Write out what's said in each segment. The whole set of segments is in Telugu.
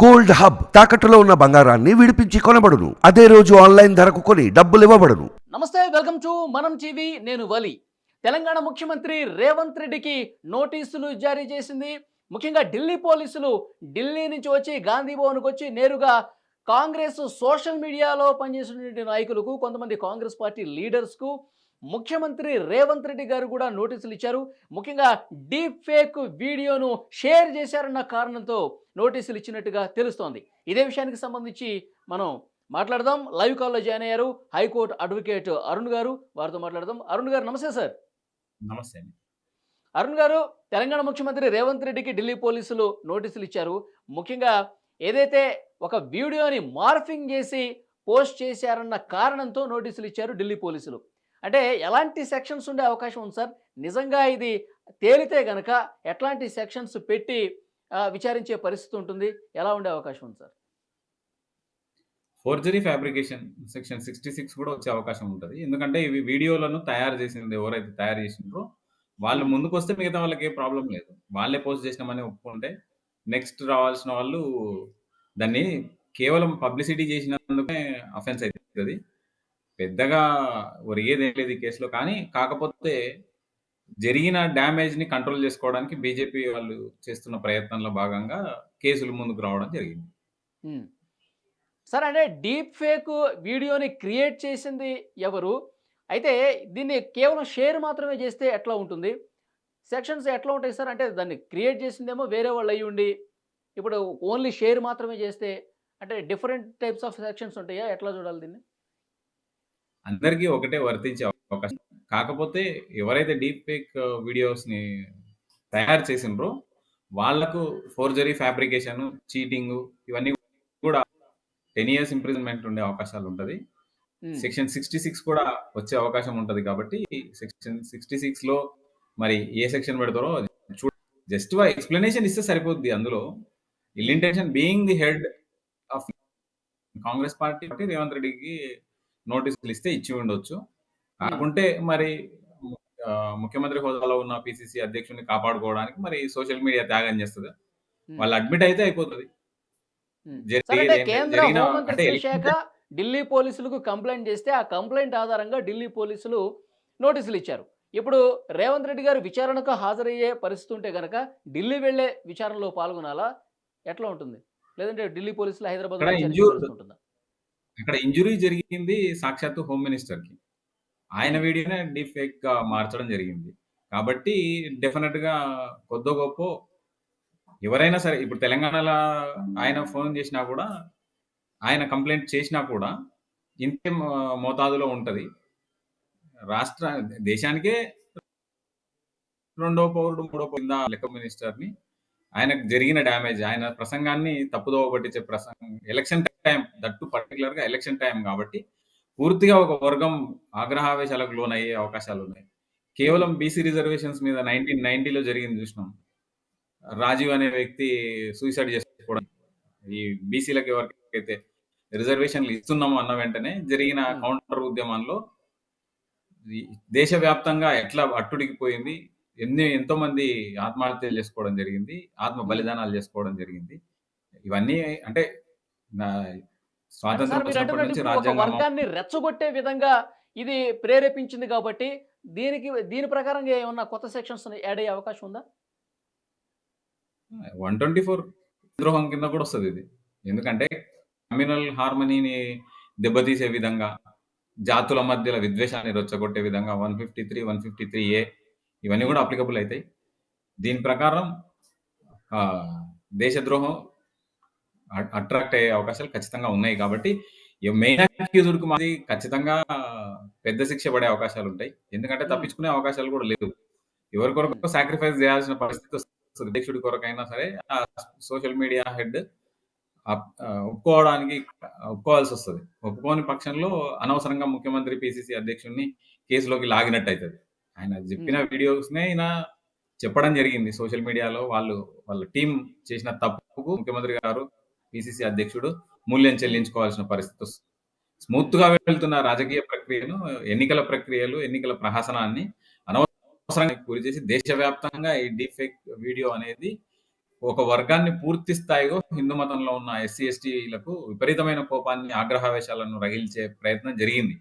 గోల్డ్ హబ్ తాకట్టులో ఉన్న బంగారాన్ని విడిపించి కొనబడును. అదే రోజు ఆన్లైన్ ధరకు కొని డబ్బులు ఇవ్వబడును. నమస్తే వెల్కమ్ టు మనం టీవీ నేను వలి. తెలంగాణ ముఖ్యమంత్రి రేవంత్ రెడ్డికి నోటీసులు జారీ చేసింది. ముఖ్యంగా ఢిల్లీ పోలీసులు ఢిల్లీ నుంచి వచ్చి గాంధీ భవన్కి వచ్చి నేరుగా కాంగ్రెస్ సోషల్ మీడియాలో పనిచేసినటువంటి నాయకులకు కొంతమంది కాంగ్రెస్ పార్టీ లీడర్స్కు ముఖ్యమంత్రి రేవంత్ రెడ్డి గారు కూడా నోటీసులు ఇచ్చారు. ముఖ్యంగా డీప్ ఫేక్ వీడియోను షేర్ చేశారన్న కారణంతో నోటీసులు ఇచ్చినట్టుగా తెలుస్తోంది. ఇదే విషయానికి సంబంధించి మనం మాట్లాడదాం. లైవ్ కాల్లో జాయిన్ అయ్యారు హైకోర్టు అడ్వకేట్ అరుణ్ గారు. వారితో మాట్లాడదాం. అరుణ్ గారు నమస్తే సార్. నమస్తే అరుణ్ గారు తెలంగాణ ముఖ్యమంత్రి రేవంత్ రెడ్డికి ఢిల్లీ పోలీసులు నోటీసులు ఇచ్చారు. ముఖ్యంగా ఏదైతే ఒక వీడియోని మార్ఫింగ్ చేసి పోస్ట్ చేశారన్న కారణంతో నోటీసులు ఇచ్చారు ఢిల్లీ పోలీసులు. అంటే ఎలాంటి సెక్షన్స్ ఉండే అవకాశం ఉంది సార్? నిజంగా ఇది తేలితే గనక ఎట్లాంటి సెక్షన్స్ పెట్టి విచారించే పరిస్థితి ఉంటుంది? ఎలా ఉండే అవకాశం ఉంది sir? Forgery fabrication section sixty six కూడా వచ్చే అవకాశం ఉంటుంది. ఎందుకంటే ఇవి వీడియోలను తయారు చేసింది ఎవరైతే తయారు చేసినారో వాళ్ళు ముందుకు వస్తే మిగతా వాళ్ళకి ఏ ప్రాబ్లం లేదు. వాళ్ళే పోస్ట్ చేసినామని ఒప్పుకుంటే నెక్స్ట్ రావాల్సిన వాళ్ళు దాన్ని కేవలం పబ్లిసిటీ చేసినందుకే అఫెన్స్ అవుతుంది పెద్దగా ఒరిగేది ఏం లేదు ఈ కేసులో. కానీ కాకపోతే జరిగిన డ్యామేజ్ని కంట్రోల్ చేసుకోవడానికి బీజేపీ వాళ్ళు చేస్తున్న ప్రయత్నంలో భాగంగా కేసులు ముందుకు రావడం జరిగింది. సార్ అంటే డీప్ ఫేక్ వీడియోని క్రియేట్ చేసింది ఎవరు? అయితే దీన్ని కేవలం షేర్ మాత్రమే చేస్తే ఎట్లా ఉంటుంది? సెక్షన్స్ ఎట్లా ఉంటాయి సార్? అంటే దాన్ని క్రియేట్ చేసిందేమో వేరే వాళ్ళు అయ్యి ఉండి ఇప్పుడు ఓన్లీ షేర్ మాత్రమే చేస్తే అంటే డిఫరెంట్ టైప్స్ ఆఫ్ సెక్షన్స్ ఉంటాయా? ఎట్లా చూడాలి దీన్ని? అందరికీ ఒకటే వర్తించే అవకాశం. కాకపోతే ఎవరైతే డీప్ ఫేక్ వీడియోస్ని తయారు చేసిండ్రో వాళ్ళకు ఫోర్జరీ ఫ్యాబ్రికేషన్ చీటింగ్ ఇవన్నీ కూడా టెన్ ఇయర్స్ ఇంప్రిజన్మెంట్ ఉండే అవకాశాలు ఉంటది. సెక్షన్ సిక్స్టీ సిక్స్ కూడా వచ్చే అవకాశం ఉంటది కాబట్టి సెక్షన్ సిక్స్టీ సిక్స్లో మరి ఏ సెక్షన్ పెడతారో చూడ జస్ట్ ఎక్స్ప్లెనేషన్ ఇస్తే సరిపోద్ది అందులో. Ill intention being the head of Congress party Revanth రెడ్డికి నోటీసులు ఇస్తే ఇచ్చి ఉండొచ్చు. కాకుంటే మరి ముఖ్యమంత్రి హోదాలో ఉన్న పిసిసి అధ్యక్షుడిని కాపాడుకోవడానికి మరి సోషల్ మీడియా త్యాగం చేస్తుంది. ఉమ్. వాళ్ళు అడ్మిట్ అయితే అయిపోతుంది. శాఖ ఢిల్లీ పోలీసులకు కంప్లైంట్ చేస్తే ఆ కంప్లైంట్ ఆధారంగా ఢిల్లీ పోలీసులు నోటీసులు ఇచ్చారు. ఇప్పుడు రేవంత్ రెడ్డి గారు విచారణకు హాజరయ్యే పరిస్థితి ఉంటే కనుక ఢిల్లీ వెళ్ళే విచారణలో పాల్గొనాలా? ఎట్లా ఉంటుంది? లేదంటే ఢిల్లీ పోలీసులు హైదరాబాద్ ఉంటుందా? అక్కడ ఇంజురీ జరిగింది సాక్షాత్తు హోమ్ మినిస్టర్కి ఆయన వీడియోనే డీప్ ఫేక్గా మార్చడం జరిగింది. కాబట్టి డెఫినెట్గా కొద్దో గొప్ప ఎవరైనా సరే ఇప్పుడు తెలంగాణలో ఆయన ఫోన్ చేసినా కూడా ఆయన కంప్లైంట్ చేసినా కూడా ఇంతే మో- మోతాదులో ఉంటది. రాష్ట్ర దేశానికే రెండో పౌరుడు మూడో పౌరుడు లెక్క మినిస్టర్‌ని ఆయనకు జరిగిన డ్యామేజ్ ఆయన ప్రసంగాన్ని తప్పుదోవ పట్టించే ప్రసంగం ఎలక్షన్ టైం దట్టు పర్టికులర్గా ఎలక్షన్ టైం కాబట్టి పూర్తిగా ఒక వర్గం ఆగ్రహావేశాలకు లోనయ్యే అవకాశాలు ఉన్నాయి కేవలం బీసీ రిజర్వేషన్స్ మీద నైన్టీన్ నైన్టీలో జరిగింది చూసినాం రాజీవ్ అనే వ్యక్తి సూసైడ్ చేసుకోవడం ఈ బీసీలకు ఎవరికైతే రిజర్వేషన్లు ఇస్తున్నామో అన్న వెంటనే జరిగిన Hmm. కౌంటర్ ఉద్యమంలో ఈ దేశవ్యాప్తంగా ఎట్లా అట్టుడికిపోయింది ఎన్ని ఎంతో మంది ఆత్మహత్యలు చేసుకోవడం జరిగింది ఆత్మ బలిదానాలు చేసుకోవడం జరిగింది. ఇవన్నీ అంటే స్వాతంత్రం రెచ్చగొట్టే విధంగా ఇది ప్రేరేపించింది కాబట్టి దీనికి దీని ప్రకారంగా ఏమన్నా కొత్త సెక్షన్స్ యాడ్ అయ్యే అవకాశం ఉందా? వన్ ట్వంటీ ఫోర్ ద్రోహం కింద కూడా వస్తుంది ఇది. ఎందుకంటే కమ్యూనల్ హార్మనీని దెబ్బతీసే విధంగా జాతుల మధ్యలో విద్వేషాన్ని రెచ్చగొట్టే విధంగా one fifty three one fifty three A ఇవన్నీ కూడా అప్లికబుల్ అవుతాయి దీని ప్రకారం దేశద్రోహం అట్రాక్ట్ అయ్యే అవకాశాలు ఖచ్చితంగా ఉన్నాయి కాబట్టి మెయిన్ అక్యూజ్డ్కి మాది ఖచ్చితంగా పెద్ద శిక్ష పడే అవకాశాలు ఉంటాయి. ఎందుకంటే తప్పించుకునే అవకాశాలు కూడా లేవు. ఎవరి కొరకు సాక్రిఫైస్ చేయాల్సిన పరిస్థితి వస్తుంది. అధ్యక్షుడి కొరకైనా సరే సోషల్ మీడియా హెడ్ ఒప్పుకోవడానికి ఒప్పుకోవాల్సి వస్తుంది. ఒప్పుకోని పక్షంలో అనవసరంగా ముఖ్యమంత్రి పిసిసి అధ్యక్షుడిని కేసులోకి లాగినట్టు అవుతుంది ఆయన చెప్పిన వీడియోస్ నే ఆయన చెప్పడం జరిగింది సోషల్ మీడియాలో. వాళ్ళు వాళ్ళ టీం చేసిన తప్పుకు ముఖ్యమంత్రి గారు పిసిసి అధ్యక్షుడు మూల్యం చెల్లించుకోవాల్సిన పరిస్థితి వస్తుంది. స్మూత్గా వెళ్తున్న రాజకీయ ప్రక్రియను ఎన్నికల ప్రక్రియలు ఎన్నికల ప్రహసనాన్ని అనవసరంగా గురి చేసి దేశవ్యాప్తంగా ఈ డీప్ ఫేక్ వీడియో అనేది ఒక వర్గాన్ని పూర్తి స్థాయిలో హిందూ మతంలో ఉన్న ఎస్సీ ఎస్టీలకు విపరీతమైన కోపాన్ని ఆగ్రహావేశాలను రగిల్చే ప్రయత్నం జరిగింది.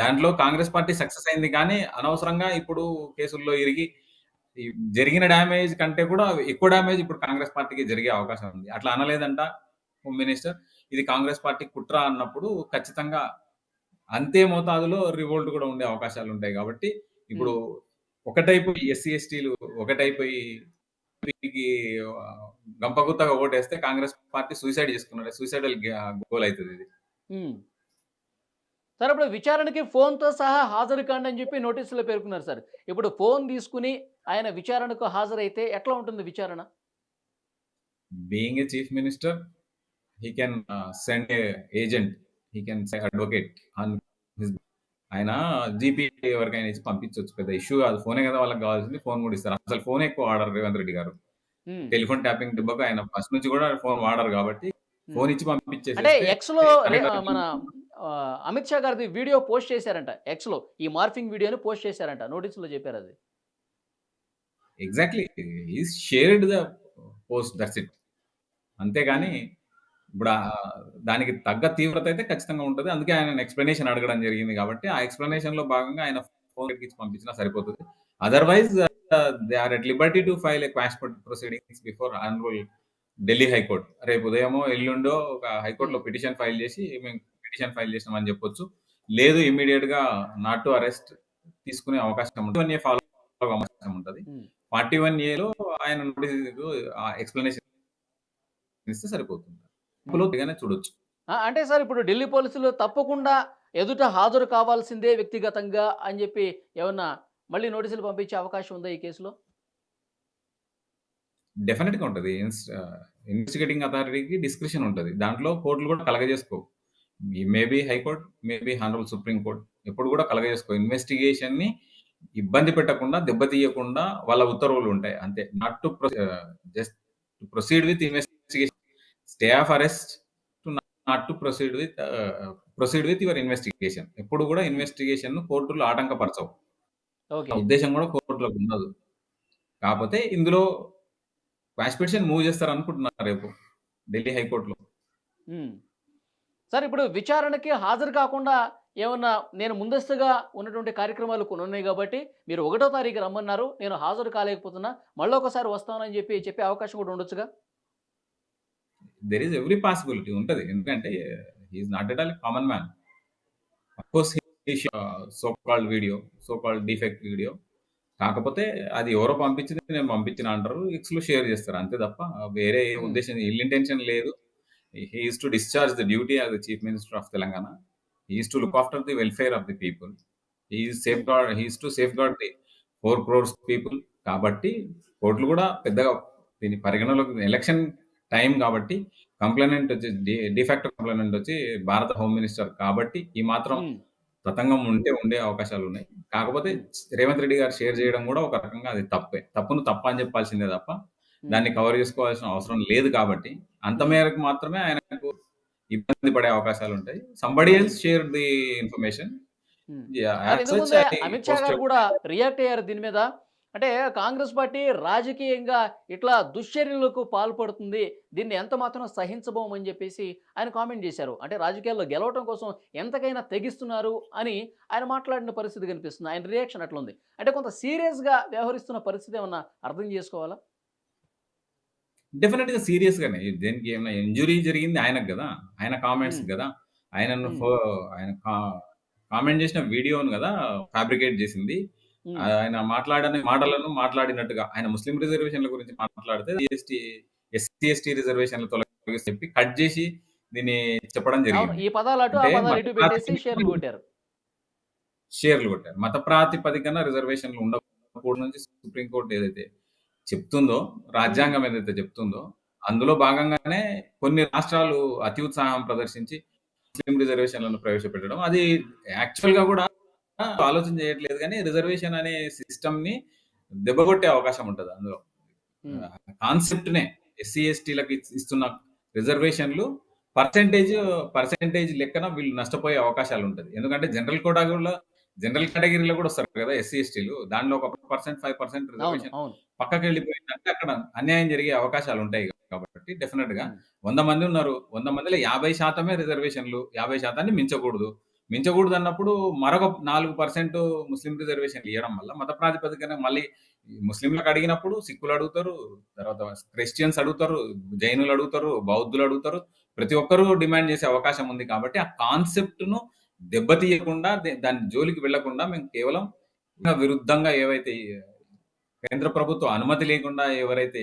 దాంట్లో కాంగ్రెస్ పార్టీ సక్సెస్ అయింది కానీ అనవసరంగా ఇప్పుడు కేసుల్లో ఇరిగి జరిగిన డ్యామేజ్ కంటే కూడా ఎక్కువ డ్యామేజ్ ఇప్పుడు కాంగ్రెస్ పార్టీకి జరిగే అవకాశం ఉంది. అట్లా అనలేదంట హోమ్ మినిస్టర్. ఇది కాంగ్రెస్ పార్టీ కుట్ర అన్నప్పుడు ఖచ్చితంగా అంతే మోతాదులో రివోల్ట్ కూడా ఉండే అవకాశాలు ఉంటాయి కాబట్టి ఇప్పుడు ఒకటైపోయి ఎస్సీ ఎస్టీలు ఒకటైపోయి గంపగుత్తగా ఓటేస్తే కాంగ్రెస్ పార్టీ సూసైడ్ చేసుకున్నారు సూసైడల్ గోల్ అవుతుంది ఇది. సార్ ఇప్పుడు విచారణకి ఫోన్తో సహా హాజరు కాండి అని చెప్పి నోటీసులో పేర్కొన్నారు సార్. ఇప్పుడు ఫోన్ తీసుకుని ఆయన విచారణకు హాజరైతే ఎట్లా ఉంటుంది విచారణ? minister, he can uh, send a agent, he can say advocate on his ఆయన జీపీ ఎవరికైనా ఇచ్చి పంపించవచ్చు పెద్ద ఇష్యూ కాదు. ఫోనే కదా వాళ్ళకి కావాల్సింది. ఫోన్ కూడా ఇస్తారు. అసలు ఫోన్ ఎక్కువ వాడరు రేవంత్ రెడ్డి గారు. టెలిఫోన్ ట్యాపింగ్ దెబ్బకు ఆయన ఫస్ట్ నుంచి కూడా ఫోన్ వాడరు కాబట్టి ఫోన్ ఇచ్చి పంపించేసి ఎక్స్లో మన అమిత్ షా గారిది వీడియో పోస్ట్ చేశారంట. ఎక్స్లో ఈ మార్ఫింగ్ వీడియోని పోస్ట్ చేశారంట. నోటీసులో చెప్పారు అది. Exactly is shared the post that's it అంతేగాని ఇప్పుడు దానికి తగ్గ తీవ్రత అయితే ఖచ్చితంగా ఉంటుంది. అందుకే ఆయన ఎక్స్ప్లెనేషన్ అడగడం జరిగింది కాబట్టి ఆ ఎక్స్ప్లెనేషన్లో భాగంగా ఆయన ఫోన్ ఇచ్చి పంపించినా సరిపోతుంది. Otherwise they are at liberty to file a quash proceedings before honourable Delhi high court రేపు ఉదయమో ఎల్లుండో ఒక హైకోర్టులో పిటిషన్ ఫైల్ చేసి మేము పిటిషన్ ఫైల్ చేసినామని చెప్పొచ్చు. లేదు ఇమీడియట్గా నాట్ టు అరెస్ట్ తీసుకునే అవకాశం ఉంటుంది. ఫాలో అవకాశం ఉంటుంది. ఫార్టీ వన్ ఏలో ఆయన నోటీస్ ఎక్స్ప్లెనేషన్ ఇస్తే సరిపోతుంది. లోతుగానే చూడొచ్చు. అంటే సార్ ఇప్పుడు ఢిల్లీ పోలీసులు తప్పకుండా ఎదుట హాజరు కావాల్సిందే వ్యక్తిగతంగా అని చెప్పి ఏమన్నా మళ్ళీ నోటీసులు పంపించే అవకాశం ఉందా ఈ కేసులో? డెఫినెట్గా ఉంటది. ఇన్వెస్టిగేటింగ్ అథారిటీకి డిస్క్రిప్షన్ ఉంటది. దాంట్లో కోర్టులు కూడా కలగజేసుకో maybe high court maybe honourable supreme court. ఎప్పుడు కూడా కలగజేసుకో ఇన్వెస్టిగేషన్ని ఇబ్బంది పెట్టకుండా దెబ్బతీయకుండా వాళ్ళ ఉత్తర్వులు ఉంటాయి. అంతే. Not to just proceed with investigation stay of arrest to not to proceed with proceed with your investigation ఎప్పుడు కూడా ఇన్వెస్టిగేషన్ను కోర్టులు ఆటంకపరచవు. ఉద్దేశం కూడా కోర్టులకు ఉండదు. కాకపోతే ఇందులో క్వాష్ పిటిషన్ మూవ్ చేస్తారు అనుకుంటున్నారు రేపు ఢిల్లీ హైకోర్టులో. సార్ ఇప్పుడు విచారణకి హాజరు కాకుండా ఏమన్నా నేను ముందస్తుగా ఉన్నటువంటి కార్యక్రమాలు కొన్ని ఉన్నాయి కాబట్టి మీరు ఒకటో తారీఖు రమ్మన్నారు నేను హాజరు కాలేకపోతున్నా మళ్ళీ ఒకసారి వస్తానని చెప్పి చెప్పే అవకాశం కూడా ఉండొచ్చుగా? దెర్ ఈస్ ఎవ్రీ పాసిబిలిటీ ఉంటది. ఎందుకంటే he is not at all common man course so called video so called defect video కాకపోతే అది ఎవరో పంపించింది నేను పంపించిన అంటారు ఎక్స్లో షేర్ చేస్తారు అంతే తప్ప వేరే ఏ ఉద్దేశం ఇల్ ఇంటెన్షన్ లేదు. He is to discharge the duty as the chief minister of Telangana he is to look after the welfare of the people he is safeguard he is to safeguard the four crores people కాబట్టి కోర్టులు కూడా పెద్దగా దీని పరిగణలోకి ఎలక్షన్ టైం కాబట్టి కంప్లైనెంట్ వచ్చి డిఫాక్ట్ కంప్లైనెంట్ వచ్చి భారత హోమ్ మినిస్టర్ కాబట్టి ఈ మాత్రం ఉమ్. తతంగం ఉంటే ఉండే అవకాశాలు ఉన్నాయి. కాకపోతే రేవంత్ రెడ్డి గారు షేర్ చేయడం కూడా ఒక రకంగా అది తప్పే. తప్పును తప్ప అని చెప్పాల్సిందే తప్ప దాన్ని కవర్ చేసుకోవాల్సిన అవసరం లేదు కాబట్టి అంత మేరకు మాత్రమే ఆయనకు ఇబ్బంది పడే అవకాశాలు ఉంటాయి. Somebody else share the information Amit Shah గారు కూడా రియాక్ట్ అయ్యారు దీని మీద. అంటే కాంగ్రెస్ పార్టీ రాజకీయంగా ఇట్లా దుశ్చర్యలకు పాల్పడుతుంది. దీన్ని ఎంత మాత్రం సహించబోమని చెప్పేసి ఆయన కామెంట్ చేశారు. అంటే రాజకీయాల్లో గెలవటం కోసం ఎంతకైనా తెగిస్తున్నారు అని ఆయన మాట్లాడిన పరిస్థితి కనిపిస్తుంది. ఆయన రియాక్షన్ అట్లా ఉంది అంటే కొంత సీరియస్గా వ్యవహరిస్తున్న పరిస్థితి ఏమన్నా అర్థం చేసుకోవాలా? డెఫినెట్గా సీరియస్ గానే. దేనికి ఏమైనా ఇంజురీ జరిగింది ఆయనకు కదా. ఆయన కామెంట్స్ Hmm. కదా. ఆయన Hmm. ఆయన కామెంట్ చేసిన వీడియోను కదా ఫ్యాబ్రికేట్ చేసింది. ఉమ్. ఆయన మాట్లాడని మాటలను మాట్లాడినట్టుగా ఆయన ముస్లిం రిజర్వేషన్ల గురించి మాట్లాడితే ఎస్టీ ఎస్సీ ఎస్టీ రిజర్వేషన్ల తొలగి చెప్పి కట్ చేసి దీన్ని చెప్పడం అవును జరిగింది ఈ పదాలు అటు ఆ అంటే పదాలు ఇటు మత పెట్టేసి ప్రాతిపదికన షేర్లు కొట్టారు. షేర్లు కొట్టారు. మత ప్రాతిపదికన రిజర్వేషన్లు ఉండకూడదు నుంచి సుప్రీంకోర్టు ఏదైతే చెప్తుందో రాజ్యాంగం ఏదైతే చెప్తుందో అందులో భాగంగానే కొన్ని రాష్ట్రాలు అతి ఉత్సాహం ప్రదర్శించి ముస్లిం రిజర్వేషన్లను ప్రవేశపెట్టడం. అది యాక్చువల్గా కూడా ఆలోచన చేయట్లేదు కానీ రిజర్వేషన్ అనే సిస్టమ్ని దెబ్బకొట్టే అవకాశం ఉంటది అందులో. కాన్సెప్ట్ నే ఎస్సీ ఎస్టీలకు ఇస్తున్న రిజర్వేషన్లు పర్సెంటేజ్ పర్సెంటేజ్ లెక్కన వీళ్ళు నష్టపోయే అవకాశాలు ఉంటది. ఎందుకంటే జనరల్ కోటాలో జనరల్ కేటగిరీలో కూడా వస్తారు కదా ఎస్సీ ఎస్టీలు. దానిలో ఒక పర్సెంట్ ఫైవ్ పర్సెంట్ రిజర్వేషన్ పక్కకి వెళ్ళిపోయిందంటే అక్కడ అన్యాయం జరిగే అవకాశాలు ఉంటాయి కాబట్టి డెఫినెట్గా వంద మంది ఉన్నారు. వంద మందిలో యాభై శాతమే రిజర్వేషన్లు. యాభై శాతాన్ని మించకూడదు. మించకూడదు అన్నప్పుడు మరొక నాలుగు పర్సెంట్ ముస్లిం రిజర్వేషన్లు ఇవ్వడం వల్ల మత ప్రాతిపదికన మళ్ళీ ముస్లింలకు అడిగినప్పుడు సిక్కులు అడుగుతారు. తర్వాత క్రిస్టియన్స్ అడుగుతారు. జైనులు అడుగుతారు. బౌద్ధులు అడుగుతారు. ప్రతి ఒక్కరూ డిమాండ్ చేసే అవకాశం ఉంది కాబట్టి ఆ కాన్సెప్ట్ను దెబ్బతీయకుండా దాని జోలికి వెళ్ళకుండా మేము కేవలం విరుద్ధంగా ఏవైతే కేంద్ర ప్రభుత్వం అనుమతి లేకుండా ఎవరైతే.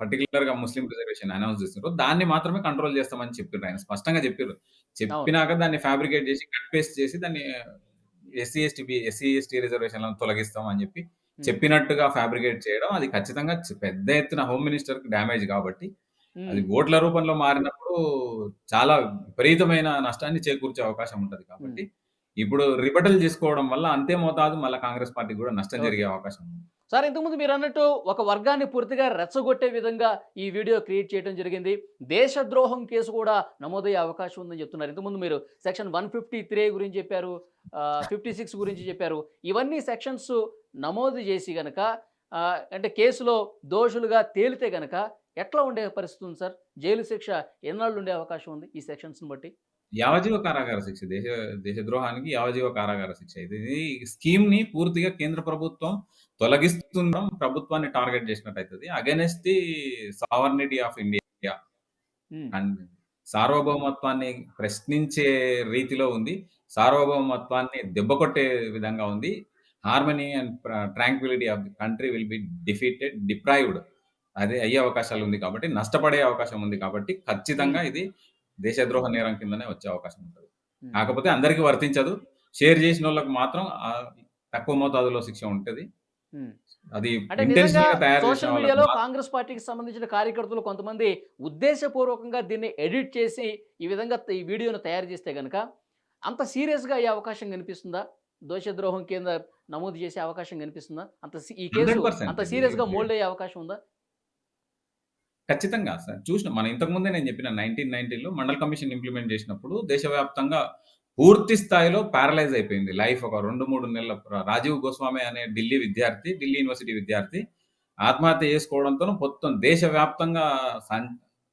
పర్టికులర్గా ముస్లిం రిజర్వేషన్ అనౌన్స్ చేస్తున్నారో దాన్ని మాత్రమే కంట్రోల్ చేస్తామని చెప్పారు ఆయన. స్పష్టంగా చెప్పారు చెప్పినాక దాన్ని ఫ్యాబ్రికేట్ చేసి కట్ పేస్ట్ చేసి దాన్ని ఎస్సీ ఎస్టీ ఎస్సీ ఎస్టీ రిజర్వేషన్లను తొలగిస్తాం అని చెప్పి చెప్పినట్టుగా ఫ్యాబ్రికేట్ చేయడం అది ఖచ్చితంగా పెద్ద ఎత్తున హోమ్ మినిస్టర్కి డ్యామేజ్ కాబట్టి అది ఓట్ల రూపంలో మారినప్పుడు చాలా విపరీతమైన నష్టాన్ని చేకూర్చే అవకాశం ఉంటది కాబట్టి ఇప్పుడు రిబటల్ చేసుకోవడం వల్ల అంతే మోతాదు మళ్ళీ కాంగ్రెస్ పార్టీ కూడా నష్టం జరిగే అవకాశం ఉంది. సార్ ఇంతకుముందు మీరు అన్నట్టు ఒక వర్గాన్ని పూర్తిగా రెచ్చగొట్టే విధంగా ఈ వీడియో క్రియేట్ చేయడం జరిగింది. దేశద్రోహం కేసు కూడా నమోదయ్యే అవకాశం ఉందని చెప్తున్నారు. ఇంతకుముందు మీరు సెక్షన్ వన్ ఫిఫ్టీ త్రీ గురించి చెప్పారు ఫిఫ్టీ సిక్స్ గురించి చెప్పారు. ఇవన్నీ సెక్షన్స్ నమోదు చేసి గనక అంటే కేసులో దోషులుగా తేలితే గనక ఎట్లా ఉండే పరిస్థితి ఉంది సార్? జైలు శిక్ష ఎన్నాళ్ళు ఉండే అవకాశం ఉంది ఈ సెక్షన్స్ని బట్టి? యావజీవ కారాగార శిక్ష. దేశ దేశద్రోహానికి యావజీవ కారాగార శిక్ష. ఇది ఇది స్కీమ్ని పూర్తిగా కేంద్ర ప్రభుత్వం తొలగిస్తుండడం ప్రభుత్వాన్ని టార్గెట్ చేసినట్టు అవుతుంది against the sovereignty of India. And సార్వభౌమత్వాన్ని ప్రశ్నించే రీతిలో ఉంది. సార్వభౌమత్వాన్ని దెబ్బకొట్టే విధంగా ఉంది. Harmony and tranquility of the country will be defeated deprived. అదే అయ్యే అవకాశాలు ఉంది కాబట్టి నష్టపడే అవకాశం ఉంది కాబట్టి ఖచ్చితంగా ఇది దేశద్రోహ నేరం కిందనే వచ్చే అవకాశం ఉంటుంది. కాకపోతే అందరికీ వర్తించదు. షేర్ చేసిన వాళ్ళకి మాత్రం తక్కువ మోతాదులో శిక్ష ఉంటుంది. అది సోషల్ మీడియాలో కాంగ్రెస్ పార్టీకి సంబంధించిన కార్యకర్తలు కొంతమంది ఉద్దేశపూర్వకంగా దీన్ని ఎడిట్ చేసి ఈ విధంగా ఈ వీడియోను తయారు చేస్తే గనక అంత సీరియస్గా అయ్యే అవకాశం కనిపిస్తుందా? దోషద్రోహం కింద నమోదు చేసే అవకాశం కనిపిస్తుందా? అంత ఈ కేసు 100% అంత సీరియస్గా మోల్డ్ అయ్యే అవకాశం ఉందా? ఖచ్చితంగా సార్. చూసిన మనం ఇంతకు ముందే నేను చెప్పిన నైన్టీన్ నైన్టీలో మండల్ కమిషన్ ఇంప్లిమెంట్ చేసినప్పుడు దేశవ్యాప్తంగా పూర్తి స్థాయిలో ప్యారలైజ్ అయిపోయింది. లైఫ్ ఒక రెండు మూడు నెలల రాజీవ్ గోస్వామి అనే ఢిల్లీ విద్యార్థి ఢిల్లీ యూనివర్సిటీ విద్యార్థి ఆత్మహత్య చేసుకోవడంతో మొత్తం దేశవ్యాప్తంగా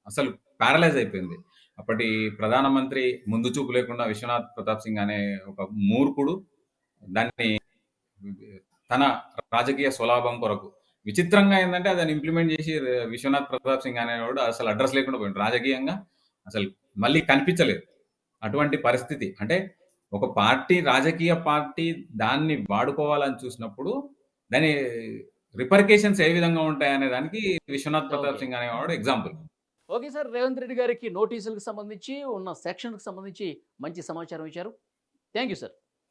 అసలు ప్యారలైజ్ అయిపోయింది. అప్పటి ప్రధానమంత్రి ముందు చూపు లేకుండా విశ్వనాథ్ ప్రతాప్ సింగ్ అనే ఒక మూర్ఖుడు దాన్ని తన రాజకీయ స్వలాభం కొరకు విచిత్రంగా ఏంటంటే దాన్ని ఇంప్లిమెంట్ చేసి విశ్వనాథ్ ప్రతాప్ సింగ్ అనేవాడు అసలు అడ్రస్ లేకుండా పోయింది రాజకీయంగా అసలు మళ్ళీ కనిపించలేదు. అటువంటి పరిస్థితి. అంటే ఒక పార్టీ రాజకీయ పార్టీ దాన్ని వాడుకోవాలని చూసినప్పుడు దాని రిపర్కేషన్స్ ఏ విధంగా ఉంటాయనే దానికి విశ్వనాథ్ ప్రతాప్. సింగ్ అనేవాడు example okay sir. Revanth Reddy గారికి నోటీసులకు సంబంధించి ఉన్న సెక్షన్కి సంబంధించి మంచి సమాచారం ఇచ్చారు. Thank you sir